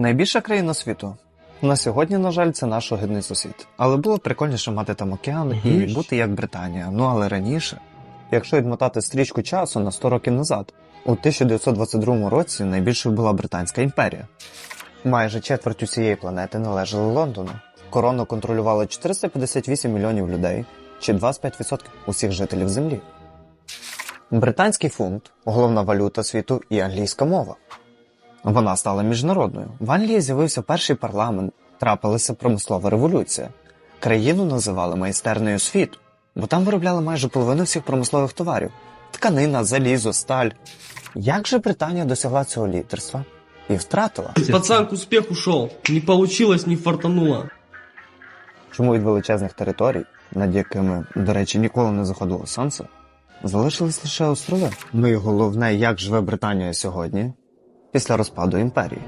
Найбільша країна світу. На сьогодні, на жаль, це наш огидний сусід. Але було б прикольніше мати там океан і бути як Британія. Ну але раніше, якщо відмотати стрічку часу на 100 років назад, у 1922 році найбільшою була Британська імперія. Майже четверть усієї планети належали Лондону. Корону контролювало 458 мільйонів людей, чи 25% усіх жителів землі. Британський фунт головна валюта світу і англійська мова. Вона стала міжнародною. В Англії з'явився перший парламент, трапилася промислова революція. Країну називали майстернею світу, бо там виробляли майже половину всіх промислових товарів: тканина, залізо, сталь. Як же Британія досягла цього лідерства і втратила? Пацан к успеху шел. Не получилось, не фартануло. Чому від величезних територій, над якими, до речі, ніколи не заходило сонце, залишились лише острови? Ну і головне, як живе Британія сьогодні після розпаду імперії.